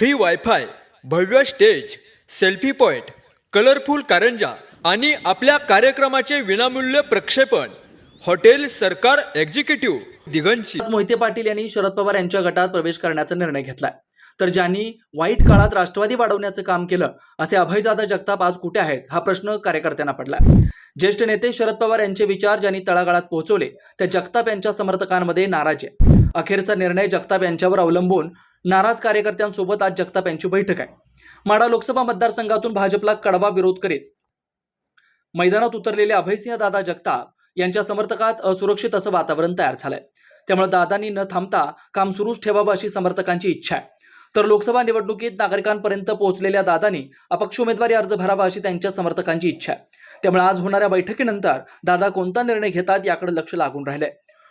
free wifi भव्य stage selfie point colourful कारंजा आणि आपल्या कार्यक्रमाचे विनामूल्य प्रक्षेपण. हॉटेल सरकार एक्झिक्युटिव्ह दिगंची. आज मोहिते पाटील यांनी शरद पवार यांच्या गटात प्रवेश करण्याचा निर्णय घेतलाय. तर ज्यांनी वाईट काळात राष्ट्रवादी वाढवण्याचं काम केलं असे अभयदादा जगताप आज कुठे आहेत हा प्रश्न कार्यकर्त्यांना पडला. ज्येष्ठ नेते शरद पवार यांचे विचार ज्यांनी तळागाळात पोहोचवले त्या जगताप यांच्या समर्थकांमध्ये नाराज आहे अखेरचा निर्णय जगताप यांच्यावर अवलंबून नाराज कार्यकर्त्यांसोबत आज जगताप यांची बैठक आहे. माडा लोकसभा मतदारसंघातून भाजपला कडवा विरोध करीत मैदानात उतरलेले अभयसिंह दादा जगताप यांच्या समर्थकात असुरक्षित असं वातावरण तयार झालंय. त्यामुळे दादांनी न थांबता काम सुरूच ठेवावं अशी समर्थकांची इच्छा आहे. तर लोकसभा निवडणुकीत नागरिकांपर्यंत पोहोचलेल्या दादांनी अपक्ष उमेदवारी अर्ज भरावा अशी त्यांच्या समर्थकांची इच्छा आहे. त्यामुळे आज होणाऱ्या बैठकीनंतर दादा कोणता निर्णय घेतात याकडे लक्ष लागून राहिलंय.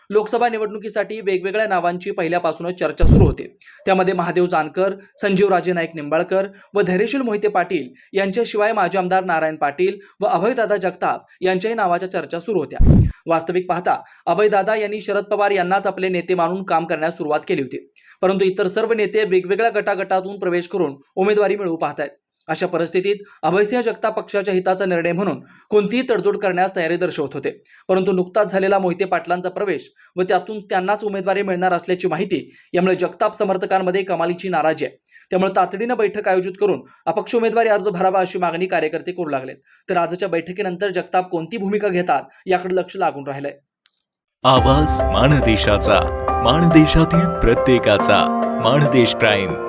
लोकसभा निवडणुकीसाठी वेगवेगळ्या नावांची पहिल्यापासूनच चर्चा सुरू होते. त्यामध्ये महादेव जानकर संजीव राजे नाईक निंबाळकर व धैर्यशील मोहिते पाटील यांच्याशिवाय माजी आमदार नारायण पाटील व अभयदादा जगताप यांच्याही नावाच्या चर्चा सुरू होत्या. वास्तविक पाहता अभयदादा यांनी शरद पवार यांनाच आपले नेते मानून काम करण्यास सुरुवात केली होती. परंतु इतर सर्व नेते वेगवेगळ्या गटागटातून प्रवेश करून उमेदवारी मिळवू पाहत आहेत अशा परिस्थितीत अभयसिंह जगताप पक्षाच्या हिताचा निर्णय म्हणून कोणतीही तडजोड करण्यास तयारी दर्शवत होते. परंतु नुकताच झालेला मोहिते पाटलांचा प्रवेश व त्यातून त्यांनाच उमेदवारी मिळणार असल्याची माहिती यामुळे जगताप समर्थकांमध्ये कमालीची नाराजी आहे. त्यामुळे तातडीनं बैठक आयोजित करून अपक्ष उमेदवारी अर्ज भरावा अशी मागणी कार्यकर्ते करू लागलेत. तर आजच्या बैठकीनंतर जगताप कोणती भूमिका घेतात याकडे लक्ष लागून राहिलंय. आवाज माणदेशाचा माणदेशातील प्रत्येकाचा माणदेश प्राईम.